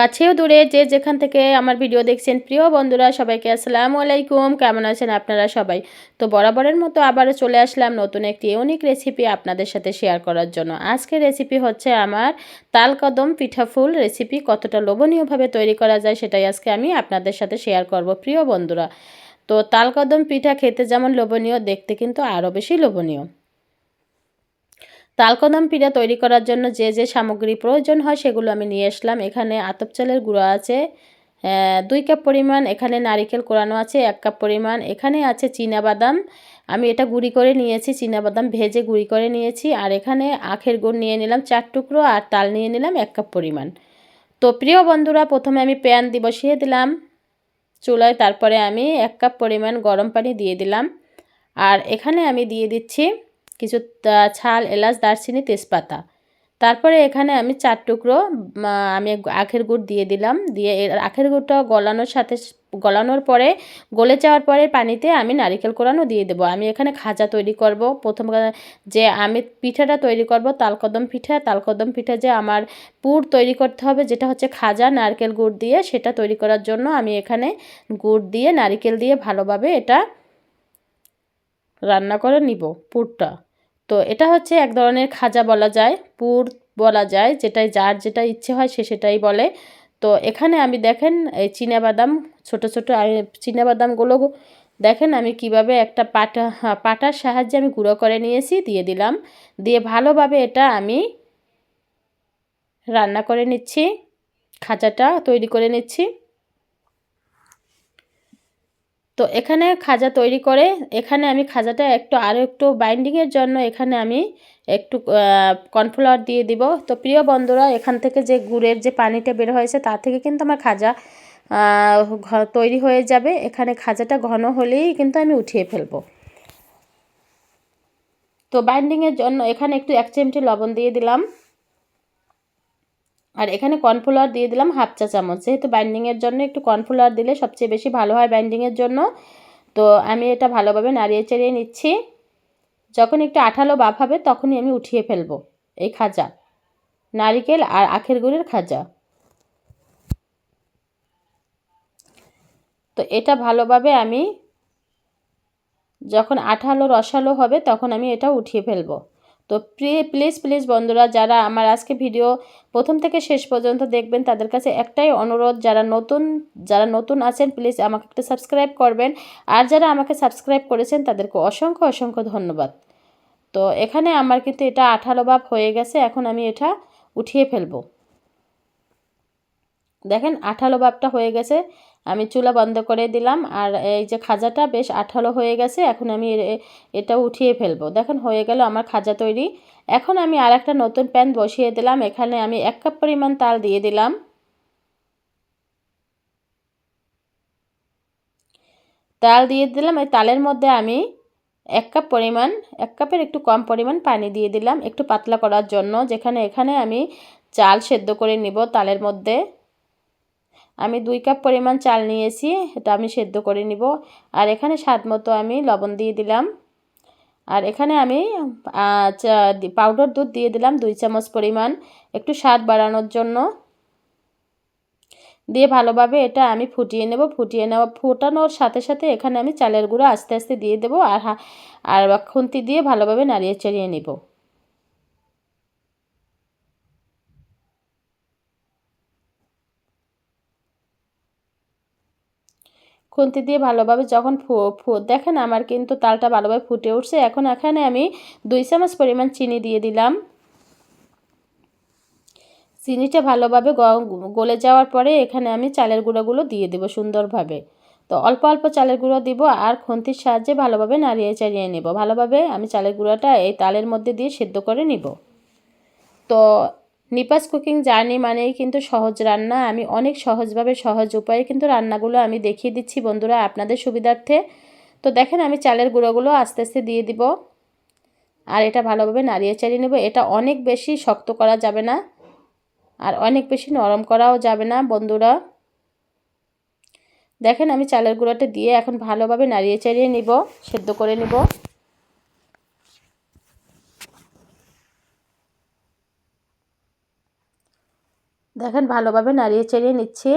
কাছেও দূরে যে যেখান থেকে আমার ভিডিও দেখছেন, প্রিয় বন্ধুরা, সবাইকে আসসালামু আলাইকুম। কেমন আছেন আপনারা সবাই? তো বরাবরের মতো আবারও চলে আসলাম নতুন একটি ইউনিক রেসিপি আপনাদের সাথে শেয়ার করার জন্য। আজকে রেসিপি হচ্ছে আমার তালকদম পিঠাফুল রেসিপি কতটা লোভনীয়ভাবে তৈরি করা যায় সেটাই আজকে আমি আপনাদের সাথে শেয়ার করব, প্রিয় বন্ধুরা। তো তালকদম পিঠা খেতে যেমন লোভনীয়, দেখতে কিন্তু আরও বেশি লোভনীয়। তালকদম পিঠা তৈরি করার জন্য যে যে সামগ্রী প্রয়োজন হয় সেগুলো আমি নিয়ে আসলাম। এখানে আতপ চালের গুঁড়ো আছে দুই কাপ পরিমাণ, এখানে নারিকেল কোরানো আছে, এক কাপ পরিমাণ। এখানে আছে বাদাম আমি এটা গুঁড়ি করে নিয়েছি বাদাম ভেজে গুঁড়ি করে নিয়েছি। আর এখানে আখের গুড় নিয়ে নিলাম চার টুকরো আর তাল নিয়ে নিলাম এক কাপ পরিমাণ। তো প্রিয় বন্ধুরা, প্রথমে আমি প্যান দিয়ে বসিয়ে দিলাম চুলায়, তারপরে আমি এক কাপ পরিমাণ গরম পানি দিয়ে দিলাম। আর এখানে আমি দিয়ে দিচ্ছি কিছু ছাল, এলাচ, দারচিনি, তেজপাতা। তারপরে এখানে আমি চার টুকরো আমি আখের গুড় দিয়ে দিলাম। দিয়ে আখের গুড়টা গলানোর সাথে গলানোর পরে, গলে যাওয়ার পরে পানিতে আমি নারিকেল কোরানো দিয়ে দেবো। আমি এখানে খাজা তৈরি করব। প্রথম যে আমি পিঠাটা তৈরি করব, তালকদম পিঠা। তালকদম পিঠা যে আমার পুর তৈরি করতে হবে, যেটা হচ্ছে খাজা নারকেল গুড় দিয়ে, সেটা তৈরি করার জন্য আমি এখানে গুড় দিয়ে, নারিকেল দিয়ে ভালোভাবে এটা রান্না করে নিব পুরটা। তো এটা হচ্ছে এক ধরনের খাজা বলা যায়, পুর বলা যায়, যেটাই যার যেটা ইচ্ছে হয় সে সেটাই বলে। তো এখানে আমি দেখেন এই বাদাম ছোট ছোট বাদামগুলো দেখেন আমি কীভাবে একটা পাটা পাটার সাহায্যে আমি গুঁড়ো করে নিয়েছি, দিয়ে দিলাম। দিয়ে ভালোভাবে এটা আমি রান্না করে নিচ্ছি, খাজাটা তৈরি করে নিচ্ছি। তো এখানে খাজা তৈরি করে, এখানে আমি খাজাটা একটু আরও একটু বাইন্ডিংয়ের জন্য এখানে আমি একটু কর্নফ্লাওয়ার দিয়ে দিব। তো প্রিয় বন্ধুরা, এখান থেকে যে গুড়ের যে পানিটা বের হয়েছে, তা থেকে কিন্তু আমার খাজা তৈরি হয়ে যাবে। এখানে খাজাটা ঘন হলেই কিন্তু আমি উঠিয়ে ফেলব। তো বাইন্ডিংয়ের জন্য এখানে একটু এক চিমটি লবণ দিয়ে দিলাম। আর এখানে কর্নফ্লাওয়ার দিয়ে দিলাম হাফ চা চামচ। যেহেতু বাইন্ডিংয়ের জন্য একটু কর্নফ্লাওয়ার দিলে সবচেয়ে বেশি ভালো হয় বাইন্ডিংয়ের জন্য। তো আমি এটা ভালোভাবে নাড়িয়ে চাড়িয়ে নিচ্ছি। যখন একটু আঠালো বাপ হবে তখনই আমি উঠিয়ে ফেলব এই খাজা। নারিকেল আর আখের গুড়ের খাজা। তো এটা ভালোভাবে আমি যখন আঠালো রসালো হবে তখন আমি এটা উঠিয়ে ফেলব। তো প্লিজ প্লিজ বন্ধুরা, যারা আমার আজকে ভিডিও প্রথম থেকে শেষ পর্যন্ত দেখবেন, তাদের কাছে একটাই অনুরোধ, যারা নতুন যারা নতুন আছেন প্লিজ আমাকে একটু সাবস্ক্রাইব করবেন। আর যারা আমাকে সাবস্ক্রাইব করেছেন, তাদেরকে অসংখ্য অসংখ্য ধন্যবাদ। তো এখানে আমার কিন্তু এটা আঠালো ভাব হয়ে গেছে, এখন আমি এটা উঠিয়ে ফেলব। দেখেন, আঠালো ভাবটা হয়ে গেছে। আমি চুলা বন্ধ করে দিলাম আর এই যে খাজাটা বেশ আঠালো হয়ে গেছে, এখন আমি এটা উঠিয়ে ফেলব। দেখেন হয়ে গেল আমার খাজা তৈরি। এখন আমি আর একটা নতুন প্যান বসিয়ে দিলাম, এখানে আমি এক কাপ পরিমাণ তাল দিয়ে দিলাম। তাল দিয়ে দিলাম, এই তালের মধ্যে আমি এক কাপ পরিমাণ, এক কাপের একটু কম পরিমাণ পানি দিয়ে দিলাম, একটু পাতলা করার জন্য, যেখানে এখানে আমি চাল সেদ্ধ করে নিব তালের মধ্যে। আমি দুই কাপ পরিমাণ চাল নিয়েছি, এটা আমি সেদ্ধ করে নিব। আর এখানে স্বাদ মতো আমি লবণ দিয়ে দিলাম। আর এখানে আমি পাউডার দুধ দিয়ে দিলাম দুই চামচ পরিমাণ, একটু স্বাদ বাড়ানোর জন্য। দিয়ে ভালোভাবে এটা আমি ফুটিয়ে নেব, ফুটিয়ে নেওয়া, ফোটানোর সাথে সাথে এখানে আমি চালের গুঁড়ো আস্তে আস্তে দিয়ে দেবো আর আর খুন্তি দিয়ে ভালোভাবে নাড়িয়ে চাড়িয়ে নেব। খুন্তি দিয়ে ভালোভাবে যখন ফু দেখেন আমার কিন্তু তালটা ভালোভাবে ফুটে উঠছে। এখন এখানে আমি দুই চামচ পরিমাণ চিনি দিয়ে দিলাম। চিনিটা ভালোভাবে গলে যাওয়ার পরে এখানে আমি চালের গুঁড়োগুলো দিয়ে দেবো সুন্দরভাবে। তো অল্প অল্প চালের গুঁড়ো দিব আর খুন্তির সাহায্যে ভালোভাবে নাড়িয়ে চাড়িয়ে নেব। ভালোভাবে আমি চালের গুঁড়োটা এই তালের মধ্যে দিয়ে সেদ্ধ করে নিব। তো নিপাস কুকিং জার্নি মানেই কিন্তু সহজ রান্না। আমি অনেক সহজভাবে সহজ উপায়ে কিন্তু রান্নাগুলো আমি দেখিয়ে দিচ্ছি বন্ধুরা আপনাদের সুবিধার্থে। তো দেখেন আমি চালের গুঁড়োগুলো আস্তে আস্তে দিয়ে দিব। আর এটা ভালোভাবে নাড়িয়ে চাড়িয়ে নেব। এটা অনেক বেশি শক্ত করা যাবে না। আর অনেক বেশি নরম করাও যাবে না বন্ধুরা। দেখেন আমি চালের গুঁড়োটা দিয়ে এখন ভালোভাবে নাড়িয়ে চাড়িয়ে নিব, সেদ্ধ করে নিব। দেখেন ভালোভাবে নাড়িয়ে চেড়িয়ে নিচ্ছি।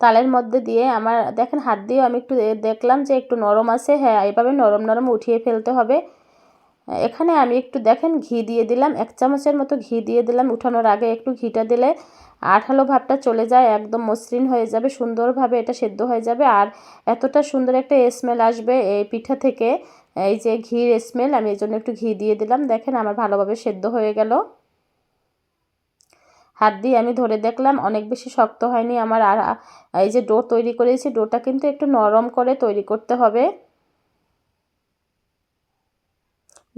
তালের মধ্যে দিয়ে আমার, দেখেন হাত দিয়ে আমি একটু দেখলাম যে একটু নরম আছে। হ্যাঁ এভাবে নরম নরম উঠিয়ে ফেলতে হবে। এখানে আমি একটু দেখেন ঘি দিয়ে দিলাম। এক চামচের মতো ঘি দিয়ে দিলাম উঠানোর আগে। একটু ঘিটা দিলে আঠালো ভাবটা চলে যায়, একদম মসৃণ হয়ে যাবে, সুন্দরভাবে এটা সেদ্ধ হয়ে যাবে। আর এতটা সুন্দর একটা স্মেল আসবে এই পিঠা থেকে। এই যে ঘির স্মেল আমি এই জন্য একটু ঘি দিয়ে দিলাম। দেখেন আমার ভালোভাবে সেদ্ধ হয়ে গেল। হাত দিয়ে আমি ধরে দেখলাম অনেক বেশি শক্ত হয়নি আমার, আর এই যে ডো তৈরি করেছি, ডোটা কিন্তু একটু নরম করে তৈরি করতে হবে।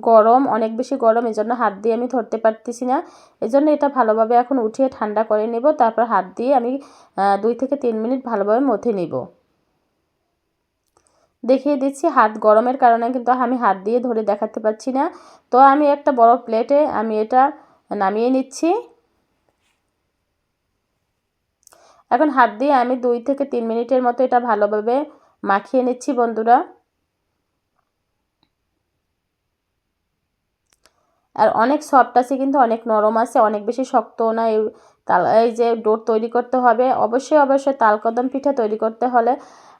গরম, অনেক বেশি গরম এই জন্য হাত দিয়ে আমি ধরতে পারতেছি না। এই জন্য এটা ভালোভাবে এখন উঠিয়ে ঠান্ডা করে নেব, তারপর হাত দিয়ে আমি দুই থেকে তিন মিনিট ভালোভাবে মথে নেব। দেখিয়ে দিচ্ছি। হাত গরমের কারণে কিন্তু আমি হাত দিয়ে ধরে দেখাতে পারছি না। তো আমি একটা বড় প্লেটে আমি এটা নামিয়ে নিচ্ছি। এখন হাত দিয়ে আমি দুই থেকে তিন মিনিটের মতো এটা ভালোভাবে মাখিয়ে নিচ্ছি বন্ধুরা। আর অনেক সফট আছে কিন্তু, অনেক নরম আছে, অনেক বেশি শক্তও না। এই তাল, এই যে ডোর তৈরি করতে হবে। অবশ্যই অবশ্যই তালকদম পিঠা তৈরি করতে হলে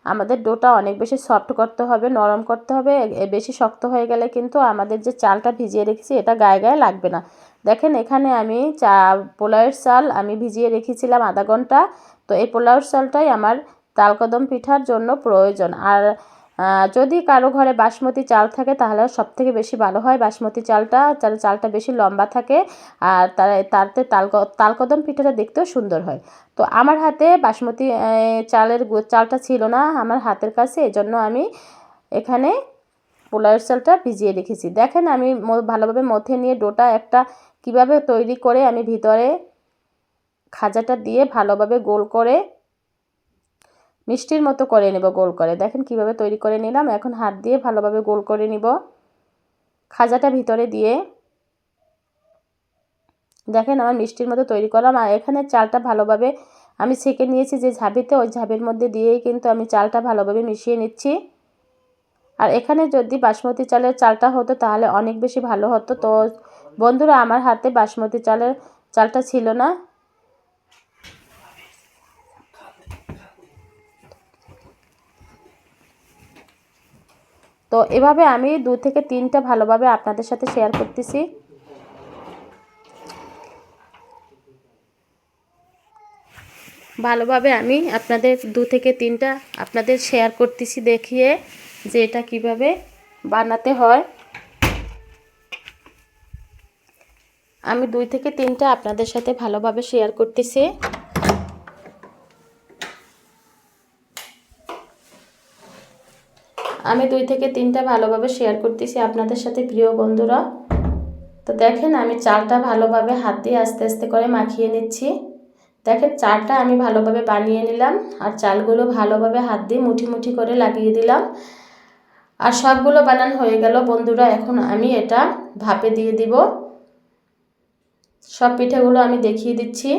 আমাদের ডোটা অনেক বেশি সফট করতে হবে, নরম করতে হবে বেশি শক্ত হয়ে গেলে কিন্তু আমাদের যে চালটা ভিজিয়ে রেখেছি এটা গায়ে গায়ে লাগবে না। দেখেন এখানে আমি চা, পোলাওয়ের চাল আমি ভিজিয়ে রেখেছিলাম আধা ঘণ্টা, তো এই পোলাওয়ের চালটাই আমার তালকদম পিঠার জন্য প্রয়োজন। আর যদি কারও ঘরে বাসমতি চাল থাকে, তাহলে সব থেকে বেশি ভালো হয় বাসমতি চালটা। চাল চালটা বেশি লম্বা থাকে, আর তার, তাতে তাল তালকদম পিঠাটা দেখতেও সুন্দর হয়। তো আমার হাতে বাসমতি চালের চালটা ছিল না আমার হাতের কাছে, এজন্য আমি এখানে পোলাওয়ের চালটা ভিজিয়ে রেখেছি। দেখেন আমি ভালোভাবে মথে নিয়ে ডোটা একটা কীভাবে তৈরি করে আমি ভিতরে খাজাটা দিয়ে ভালোভাবে গোল করে মিষ্টির মতো করে নেব, গোল করে। দেখেন কীভাবে তৈরি করে নিলাম। এখন হাত দিয়ে ভালোভাবে গোল করে নিব। খাজাটা ভিতরে দিয়ে। দেখেন আমার মিষ্টির মতো তৈরি করলাম। আর এখানে চালটা ভালোভাবে আমি ছেঁকে নিয়েছি যে ঝাবিতে ওই ঝাবির মধ্যে দিয়েই কিন্তু আমি চালটা ভালোভাবে মিশিয়ে নিচ্ছি। আর এখানে যদি বাসমতি চালের চালটা হতো তাহলে অনেক বেশি ভালো হতো। তো বন্ধুরা, আমার হাতে বাসমতি চালের চালটা ছিল না। তো এভাবে আমি দু থেকে তিনটা ভালোভাবে আপনাদের সাথে শেয়ার করতেছি। ভালোভাবে আমি আপনাদের দু থেকে তিনটা আপনাদের শেয়ার করতেছি দেখিয়ে যে এটা কীভাবে বানাতে হয়। আমি দুই থেকে তিনটা আপনাদের সাথে ভালোভাবে শেয়ার করতেছি। আমি দুই থেকে তিনটা ভালোভাবে শেয়ার করতেছি আপনাদের সাথে প্রিয় বন্ধুরা। তো দেখেন, আমি চালটা ভালোভাবে হাত দিয়ে আস্তে আস্তে করে মাখিয়ে নিচ্ছি। দেখেন, চালটা আমি ভালোভাবে বানিয়ে নিলাম আর চালগুলো ভালোভাবে হাত দিয়ে মুঠি মুঠি করে লাগিয়ে দিলাম। আর সবগুলো বানান হয়ে গেল বন্ধুরা, এখন আমি এটা ভাপে দিয়ে দিব। সব পিঠেগুলো আমি দেখিয়ে দিচ্ছি।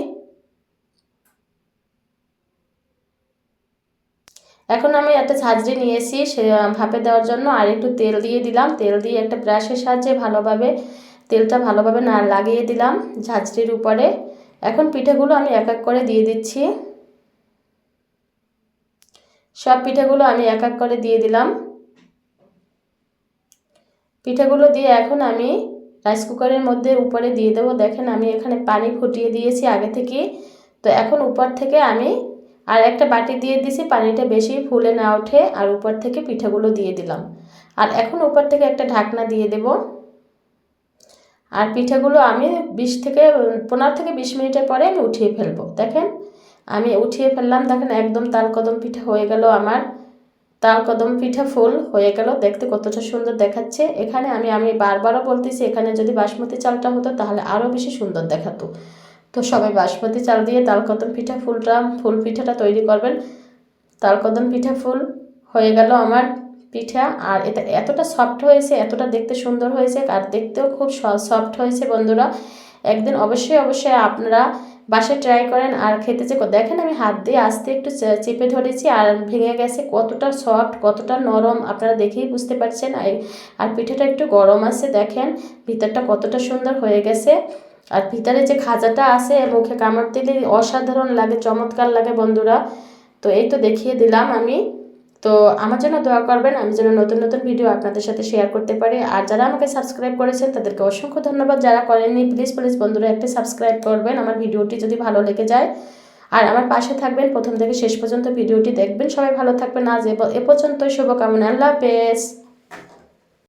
এখন আমি একটা ঝাঁঝরি নিয়েছি, সে ভাপে দেওয়ার জন্য, আর একটু তেল দিয়ে দিলাম। তেল দিয়ে একটা ব্রাশের সাহায্যে ভালোভাবে তেলটা ভালোভাবে না লাগিয়ে দিলাম ঝাঁঝরির উপরে। এখন পিঠেগুলো আমি এক এক করে দিয়ে দিচ্ছি। সব পিঠেগুলো আমি এক এক করে দিয়ে দিলাম। পিঠেগুলো দিয়ে এখন আমি রাইস কুকারের মধ্যে উপরে দিয়ে দেবো। দেখেন আমি এখানে পানি ফুটিয়ে দিয়েছি আগে থেকে তো এখন উপর থেকে আমি আর একটা বাটি দিয়ে দিছি, পানিটা বেশি ফুলে না ওঠে, আর উপর থেকে পিঠাগুলো দিয়ে দিলাম। আর এখন উপর থেকে একটা ঢাকনা দিয়ে দেব। আর পিঠাগুলো আমি বিশ থেকে, পনেরো থেকে বিশ মিনিটের পরে আমি উঠিয়ে ফেলব। দেখেন, আমি উঠিয়ে ফেললাম। দেখেন, একদম তালকদম পিঠা হয়ে গেল আমার। তালকদম পিঠা ফুল হয়ে গেল। দেখতে কতটা সুন্দর দেখাচ্ছে। এখানে আমি আমি বারবারও বলতেছি, এখানে যদি বাসমতি চালটা হতো তাহলে আরও বেশি সুন্দর দেখাতো। তো সবাই বাসমতি চাল দিয়ে তালকদম পিঠা, ফুলটা, ফুল পিঠাটা তৈরি করবেন। তালকদম পিঠা, ফুল হয়ে গেল আমার পিঠা। আর এটা এতটা সফট হয়েছে, এতটা দেখতে সুন্দর হয়েছে, আর দেখতেও খুব সফট হয়েছে বন্ধুরা। একদিন অবশ্যই অবশ্যই আপনারা বাসায় ট্রাই করেন আর খেতে যে, দেখেন আমি হাত দিয়ে আস্তে একটু চেপে ধরেছি আর ভেঙে গেছে। কতটা সফট, কতটা নরম, আপনারা দেখেই বুঝতে পারছেন। আর পিঠাটা একটু গরম আছে, দেখেন। ভিতরটা কতটা সুন্দর হয়ে গেছে। আর ভিতরে যে খাজাটা আছে, মুখে কামড় দিলে অসাধারণ লাগে, চমৎকার লাগে বন্ধুরা। তো এই তো দেখিয়ে দিলাম আমি। তো আমার জন্য দোয়া করবেন, আমি যেন নতুন নতুন ভিডিও আপনাদের সাথে শেয়ার করতে পারি। আর যারা আমাকে সাবস্ক্রাইব করেছেন, তাদেরকে অসংখ্য ধন্যবাদ। যারা করেননি প্লিজ প্লিজ বন্ধুরা একটি সাবস্ক্রাইব করবেন। আমার ভিডিওটি যদি ভালো লেগে যায়, আর আমার পাশে থাকবেন, প্রথম থেকে শেষ পর্যন্ত ভিডিওটি দেখবেন। সবাই ভালো থাকবেন। আজ এ পর্যন্ত শুভকামনা। আল্লাহ হাফেজ।